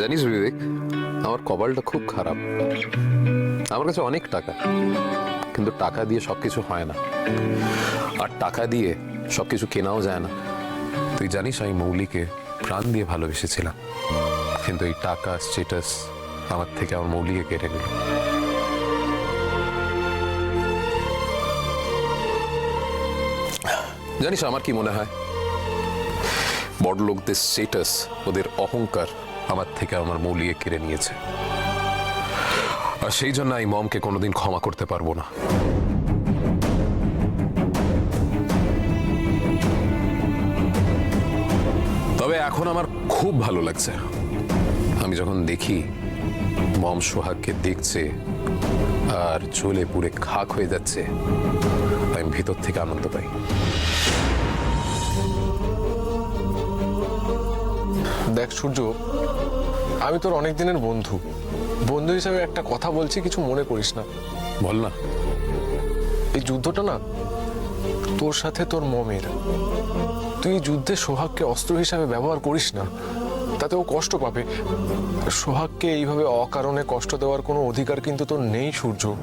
জানিস বিবেক, আমার কপালটা খুব খারাপ। আমার কাছে অনেক টাকা, কিন্তু টাকা দিয়ে সবকিছু হয় না। আর টাকা দিয়ে সবকিছু কেনাও যায় না। তুই জানিস আমি মৌলিকে প্রাণ দিয়ে ভালোবেসেছিলাম, কিন্তু এই টাকা স্টেটাস আমার থেকে আমার মৌলিকে কেটে নিল। জানিস আমার কি মনে হয়? বড় লোকদের স্টেটাস ওদের অহংকার আমার থেকে আমার মৌলিকে কেড়ে নিয়েছে। আর সেই জন্য এই মমকে কোনোদিন ক্ষমা করতে পারব না। তবে এখন আমার খুব ভালো লাগছে। আমি যখন দেখি মম সোহাগকে দেখছে আর চলে পুরে খাক হয়ে যাচ্ছে, আমি ভিতর থেকে আনন্দ পাই। দেখ সূর্য আমি তোর অনেক দিনের বন্ধু। বন্ধু হিসেবে একটা কথা বলছি কিছু মনে করিস না। বল না। এই যুদ্ধটা না তোর সাথে তোর মমের। তুই যুদ্ধে সোহাগকে অস্ত্র হিসাবে ব্যবহার করিস না তাতে ও কষ্ট পাবে। সোহাগকে এইভাবে অকারণে কষ্ট দেওয়ার কোনো অধিকার কিন্তু তোর নেই সূর্য।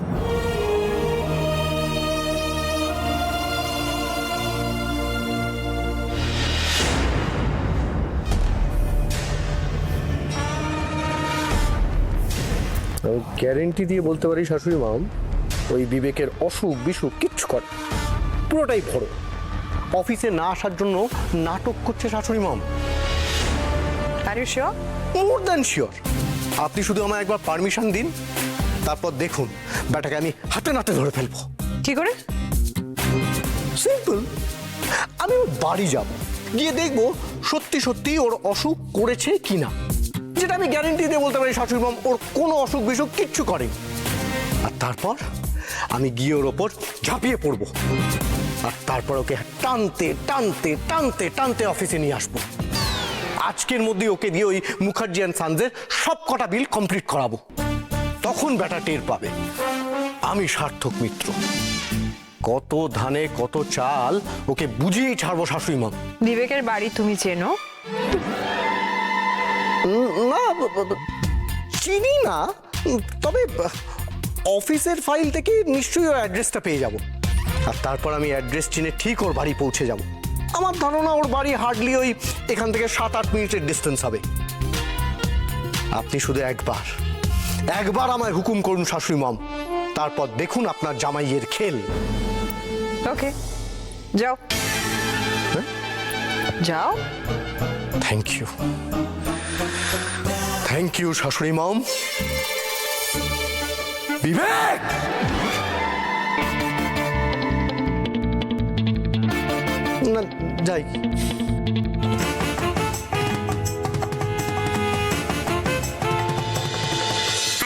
গ্যারেন্টি দিয়ে বলতে পারি শাশুড়ি মাম ওই বিবেকের অসুখ বিসুখ কিচ্ছু করে পুরোটাই ভরো। অফিসে না আসার জন্য নাটক করছে শাশুড়ি mom are you sure more than sure আপনি শুধু আমায় একবার পারমিশন দিন তারপর দেখুন ব্যাটাকে আমি হাতে নাতে ধরে ফেলব। কি করে? সিম্পল আমি ওর বাড়ি যাব। গিয়ে দেখব সত্যি সত্যি ওর অসুখ করেছে কিনা। যেটা আমি গ্যারেন্টি দিয়ে বলতে পারি, শাশুড়ি মাম, ওর কোনো অসুখ বিসুখ কিচ্ছু করেনি। আর তারপর আমি গিয়ে ওর ওপর ঝাঁপিয়ে পড়ব। আর তারপর ওকে টানতে টানতে টানতে টানতে অফিসে নিয়ে আসব। আজকের মধ্যে ওকে দিয়ে ওই মুখার্জি অ্যান্ড সানজের সব কটা বিল কমপ্লিট করাবো। তখন ব্যাটা টের পাবে। আমি সার্থক মিত্র। কত ধানে, কত চাল, ওকে বুঝিয়েই ছাড়বো শাশুড়ি মা বিবেকের বাড়ি তুমি চেনো? না চিনি না তবে অফিসের ফাইল থেকে নিশ্চয়ই ওর অ্যাড্রেসটা পেয়ে যাব। আর তারপর আমি অ্যাড্রেস চিনে ঠিক ওর বাড়ি পৌঁছে যাব। আমার ধারণা ওর বাড়ি হার্ডলি ওই এখান থেকে সাত আট মিনিটের ডিস্টেন্স হবে। আপনি শুধু একবার একবার আমায় হুকুম করুন শাশুড়ি মাম। তারপর দেখুন আপনার জামাইয়ের খেল। ওকে যাও। যাও। থ্যাংক ইউ থ্যাংক ইউ শাশুড়ি মম। বিবেক! না যাই।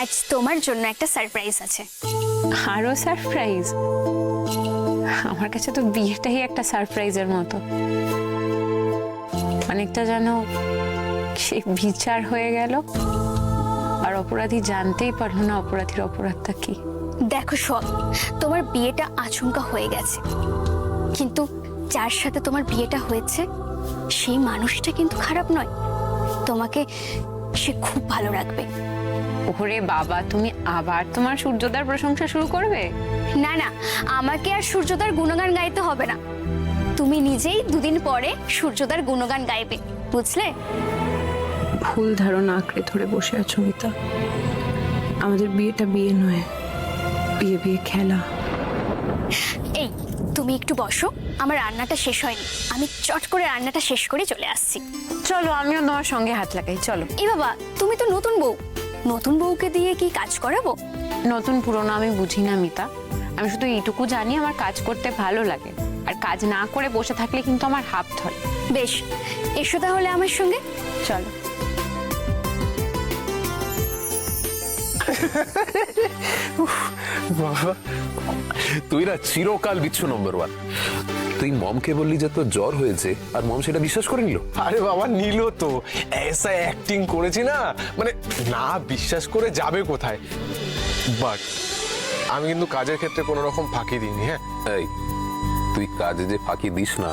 আজ তোমার জন্য একটা সারপ্রাইজ আছে। আরও সারপ্রাইজ আমার কাছে তো বিয়েটাই একটা সারপ্রাইজের মতো। অনেকটা যেন সে বিচার হয়ে গেল। আর অপরাধী জানতেই পারল না অপরাধীর অপরাধটা কি। দেখো সব তোমার বিয়েটা আচমকা হয়ে গেছে। কিন্তু যার সাথে তোমার বিয়েটা হয়েছে সেই মানুষটা কিন্তু খারাপ নয়। তোমাকে সে খুব ভালো রাখবে। ওরে বাবা তুমি আবার তোমার সূর্যদার প্রশংসা শুরু করবে? না না আমাকে আর সূর্যদার গুণগান গাইতে হবে না। তুমি নিজেই দুদিন পরে সূর্যদার গুণগান গাইবে বুঝলে? ভুল ধারণা আঁকড়ে ধরে বসে আছো মিতা। আমাদের বিয়েটা বিয়ে নয় বিয়ে বিয়ে খেলা। এই তুমি একটু বসো আমার রান্নাটা শেষ হয়নি। আমি চট করে রান্নাটা শেষ করে চলে আসছি। চলো আমিও তোমার সঙ্গে হাত লাগাই চলো। এ বাবা তুমি তো নতুন বউ। নতুন বউকে দিয়ে কি কাজ করাবো? নতুন পুরনো আমি বুঝি না মিতা। আমি শুধু এইটুকু জানি আমার কাজ করতে ভালো লাগে। আর কাজ না করে বসে থাকলে কিন্তু আমার হাফ ধরে। বেশ এসো তাহলে আমার সঙ্গে। চলো। তুই না চিরকাল বিচ্ছু নম্বর ওয়ান তুই মমকে বললি যে তোর জ্বর হয়েছে আর মম সেটা বিশ্বাস করে নিল? আরে বাবা নিল তো। এসা অ্যাক্টিং করেছি না? মানে না বিশ্বাস করে যাবে কোথায়? বাট আমি কিন্তু কাজের ক্ষেত্রে কোনো রকম ফাঁকি দিইনি হ্যাঁ? এই তুই কাজে যে ফাঁকি দিস না,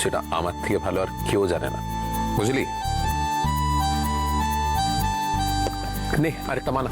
সেটা আমার থেকে ভালো আর কেউ জানে না। বুঝলি? নে, আরেকটা মানা